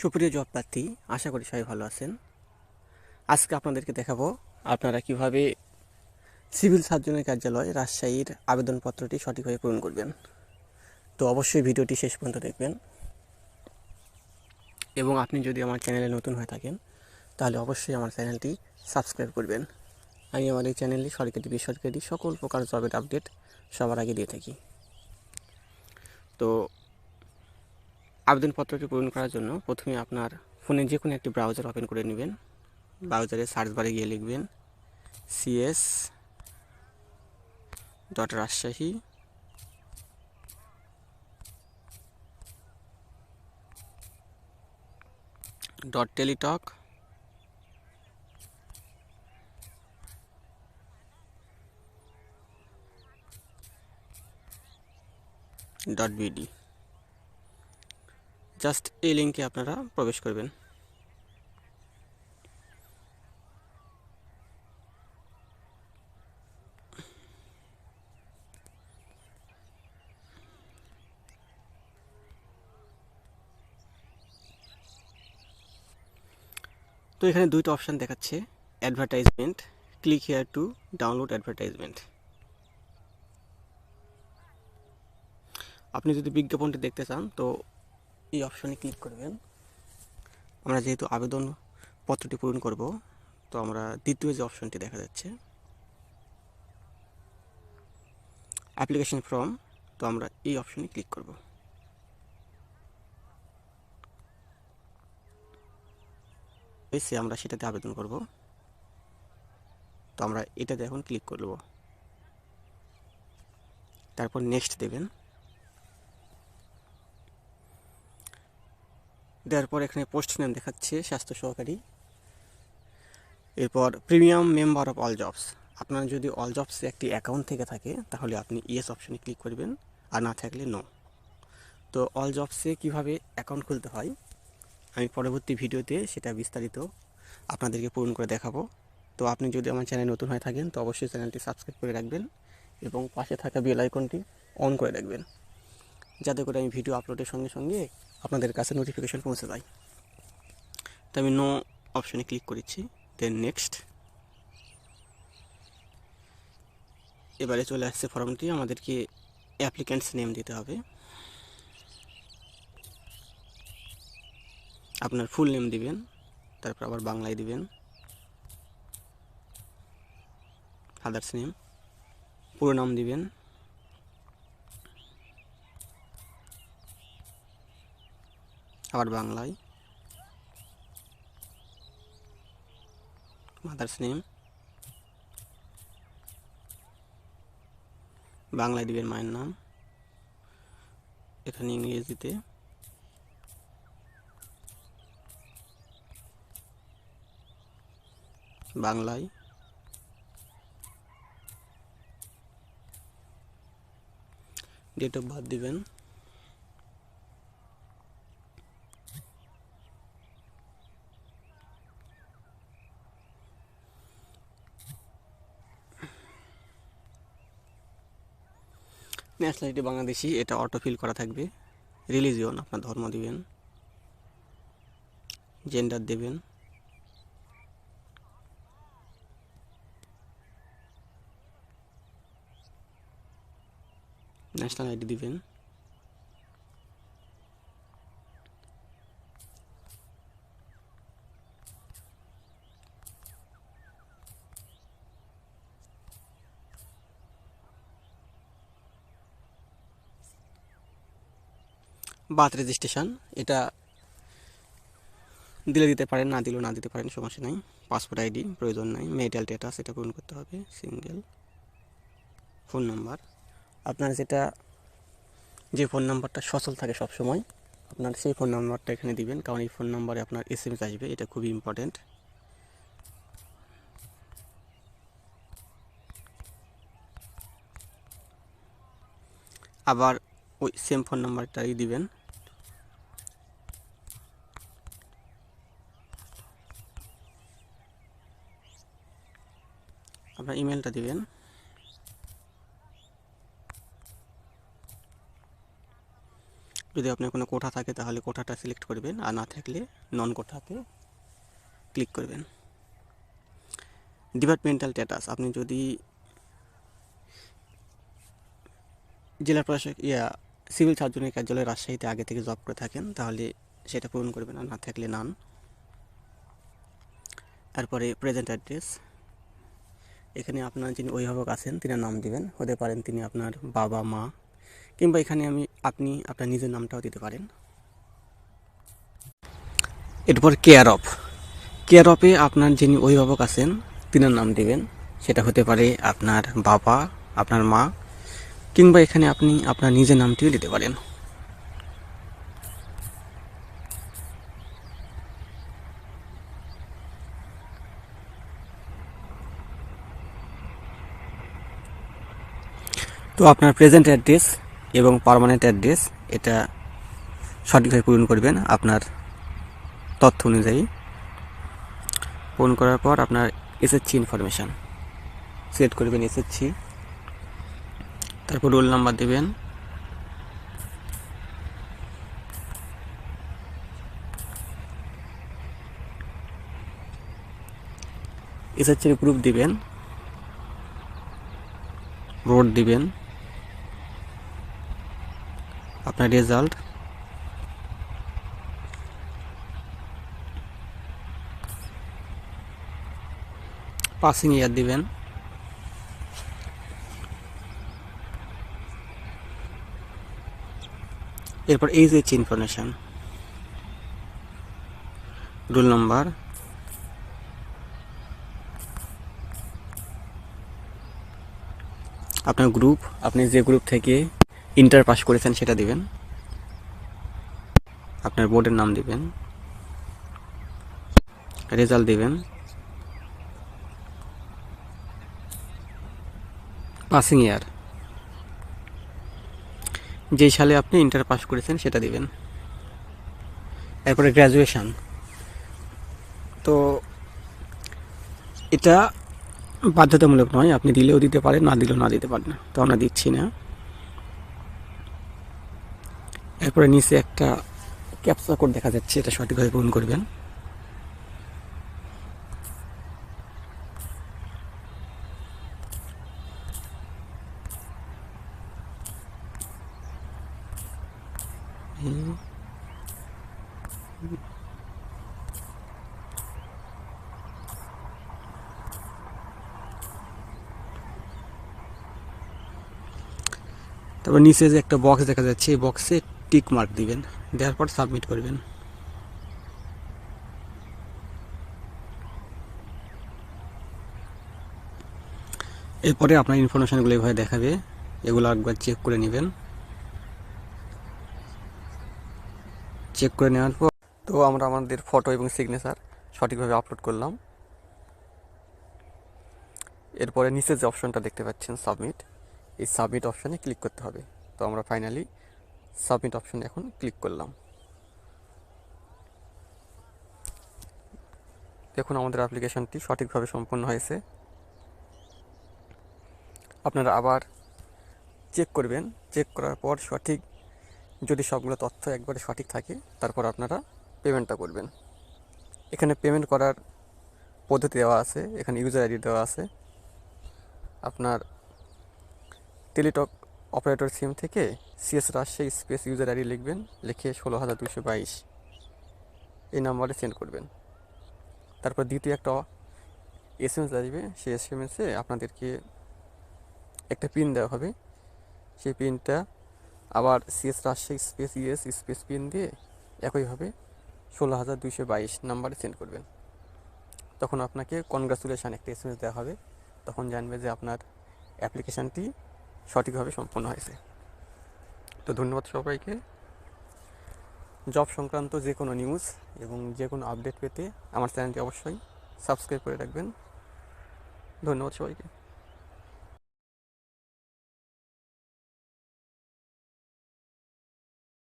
সুপ্রিয় জব প্রার্থী আশা করি সবাই ভালো আছেন। আজকে আপনাদেরকে দেখাবো আপনারা কীভাবে সিভিল সার্জনের কার্যালয় রাজশাহীর আবেদনপত্রটি সঠিকভাবে পূরণ করবেন। তো অবশ্যই ভিডিওটি শেষ পর্যন্ত দেখবেন। এবং আপনি যদি আমার চ্যানেলে নতুন হয়ে থাকেন, তাহলে অবশ্যই আমার চ্যানেলটি সাবস্ক্রাইব করবেন। আমি আমার এই চ্যানেলে সরকারি, বেসরকারি সকল প্রকার জবের আপডেট সবার আগে দিয়ে থাকি। তো আবেদনপত্রটি পূরণ করার জন্য প্রথমে আপনার ফোনে যে কোনো একটি ব্রাউজার ওপেন করে নেবেন। ব্রাউজারে সার্চ বারে গিয়ে লিখবেন CS dot Rajshahi. Dot Teletalk dot BD just এই লিঙ্কে আপনারা প্রবেশ করবেন। তো এখানে দুইটা অপশান দেখাচ্ছে advertisement click here to download advertisement আপনি যদি বিজ্ঞাপনটি দেখতে চান, তো এই অপশনে ক্লিক করবেন। আমরা যেহেতু আবেদন পত্রটি পূরণ করব, তো আমরা দ্বিতীয় যে অপশনটি দেখা যাচ্ছে, অ্যাপ্লিকেশন ফর্ম, তো আমরা এই অপশনে ক্লিক করব। এসে আমরা সেটাতে আবেদন করব। তো আমরা এটাতে এখন ক্লিক করব। তারপর নেক্সট দেবেন। দেওয়ার পর এখানে পোস্ট নেম দেখাচ্ছে স্বাস্থ্য সহকারী। এরপর premium member of all jobs. আপনার যদি অল জবসে একটি অ্যাকাউন্ট থেকে থাকে, তাহলে আপনি ইয়েস অপশানে ক্লিক করবেন, আর না থাকলে নো। তো অল জবসে কীভাবে অ্যাকাউন্ট খুলতে হয়, আমি পরবর্তী ভিডিওতে সেটা বিস্তারিত আপনাদেরকে পূরণ করে দেখাবো। তো আপনি যদি আমার চ্যানেল নতুন হয়ে থাকেন, তো অবশ্যই চ্যানেলটি সাবস্ক্রাইব করে রাখবেন এবং পাশে থাকা বেল আইকনটি অন করে রাখবেন। যাতে করে আমি ভিডিও আপলোডের সঙ্গে সঙ্গে আপনাদের কাছে নোটিফিকেশান পৌঁছে যায়। তো আমি নো অপশনে ক্লিক করেছি। দেন নেক্সট এবারে চলে আসছে ফর্মটি আমাদেরকে অ্যাপ্লিক্যান্টস নেম দিতে হবে। আপনার ফুল নেম দিবেন। তারপর আবার বাংলায় দিবেন। ফাদার্স নেম পুরো নাম দিবেন। আবার বাংলায়। মাদার্স নেম বাংলায় দিবেন মায়ের নাম। এখানে ইংরেজিতে। বাংলায়। ডেট অফ বার্থ দিবেন। ন্যাশনালিটি বাংলাদেশি, এটা অটো ফিল করা থাকবে। রিলিজিয়ন আপনার ধর্ম দিবেন। জেন্ডার দেবেন। ন্যাশনাল আইডি দিবেন। বার্থ রেজিস্ট্রেশন, এটা দিলে দিতে পারেন, না দিলেও না দিতে পারেন, সমস্যা নাই। পাসপোর্ট আইডি প্রয়োজন নাই মেডিকেল স্ট্যাটাস এটা পূরণ করতে হবে সিঙ্গেল ফোন নাম্বার। আপনার যেটা, যে ফোন নাম্বারটা সচল থাকে সব সময় আপনার সেই ফোন নাম্বারটা এখানে দিবেন, কারণ এই ফোন নাম্বারে আপনার এস এম এস আসবে, এটা খুবই ইম্পর্ট্যান্ট আবার ওই সেম ফোন নাম্বারটাই দিবেন। আপনার ইমেলটা দিবেন। যদি আপনার কোনো কোঠা থাকে তাহলে কোঠাটা সিলেক্ট করবেন আর না থাকলে নন কোঠাতে ক্লিক করবেন। ডিপার্টমেন্টাল স্ট্যাটাস আপনি যদি জেলা প্রশাসক, ইয়া সিভিল সার্জনের কার্যালয় রাজশাহীতে আগে থেকে জব করে থাকেন, তাহলে সেটা পূরণ করবেন আর না থাকলে নান তারপরে প্রেজেন্ট অ্যাড্রেস এখানে আপনার যিনি অভিভাবক আছেন তিনি নাম দিবেন। হতে পারেন তিনি আপনার বাবা, মা, কিংবা এখানে আমি, আপনি আপনার নিজের নামটাও দিতে পারেন। এরপর কেয়ার অফ কেয়ার অফে আপনার যিনি অভিভাবক আছেন, তিনার নাম দিবেন। সেটা হতে পারে আপনার বাবা, আপনার মা, কিংবা এখানে আপনি আপনার নিজের নামটিও দিতে পারেন। তো আপনার প্রেজেন্ট অ্যাড্রেস এবং পার্মানেন্ট অ্যাড্রেস এটা সঠিকভাবে পূরণ করবেন আপনার তথ্য অনুযায়ী। পূরণ করার পর আপনার এসএসসি ইনফরমেশান সিলেক্ট করবেন এসএসসি তারপর রোল নাম্বার দেবেন। এসএসসির গ্রুপ দিবেন। রোড দিবেন আপনার রেজাল্ট পাসিং ইয়ার দিবেন। এরপর এই যে ইনফরমেশন রোল নাম্বার আপনার গ্রুপ আপনি যে গ্রুপ থেকে ইন্টার পাস করেছেন, সেটা দিবেন। আপনার বোর্ডের নাম দিবেন। রেজাল্ট দিবেন। পাসিং ইয়ার যেই সালে আপনি ইন্টার পাস করেছেন, সেটা দিবেন। এরপরে গ্র্যাজুয়েশন তো এটা বাধ্যতামূলক নয়, আপনি দিলেও দিতে পারেন, না দিলেও না দিতে পারেন। তো আমরা দিচ্ছি না। এরপরে নিচে একটা ক্যাপচা কোড দেখা যাচ্ছে, এটা সঠিকভাবে পূরণ করবেন। তারপর নিচে যে একটা বক্স দেখা যাচ্ছে, এই বক্সে টিক মার্ক দিবেন, দেওয়ার পর সাবমিট করবেন। এরপরে আপনার ইনফরমেশানগুলো এভাবে দেখাবে, এগুলো একবার চেক করে নেবেন। চেক করে নেওয়ার পর তো আমরা আমাদের ফটো এবং সিগনেচার সঠিকভাবে আপলোড করলাম। এরপরে নিচে যে অপশনটা দেখতে পাচ্ছেন সাবমিট এই সাবমিট অপশানে ক্লিক করতে হবে। তো আমরা ফাইনালি সাবমিট অপশানে এখন ক্লিক করলাম। দেখুন, আমাদের অ্যাপ্লিকেশনটি সঠিকভাবে সম্পন্ন হয়েছে। আপনারা আবার চেক করবেন। চেক করার পর সঠিক, যদি সবগুলো তথ্য একবারে সঠিক থাকে, তারপর আপনারা পেমেন্টটা করবেন। এখানে পেমেন্ট করার পদ্ধতি দেওয়া আছে, এখানে ইউজার আইডি দেওয়া আছে। আপনার টেলিটক অপারেটর সিম থেকে CS Rajshahi space user ID লিখবেন, লিখে ষোলো হাজার দুশো বাইশ। এই নাম্বারে সেন্ড করবেন। তারপর দ্বিতীয় একটা এস এম এস আসবে, সেই এস এম এসে আপনাদেরকে একটা পিন দেওয়া হবে। সেই পিনটা আবার CS Rajshahi space ES space pin দিয়ে একইভাবে ষোলো হাজার দুশো বাইশ নাম্বারে সেন্ড করবেন। তখন আপনাকে কনগ্রাচুলেশান একটা এস এম এস দেওয়া হবে। তখন জানবে যে আপনার অ্যাপ্লিকেশানটি সঠিকভাবে সম্পন্ন হয়েছে। তো ধন্যবাদ সবাইকে। জব সংক্রান্ত যে কোনো নিউজ এবং যে কোনো আপডেট পেতে আমার চ্যানেলটি অবশ্যই সাবস্ক্রাইব করে রাখবেন। ধন্যবাদ সবাইকে।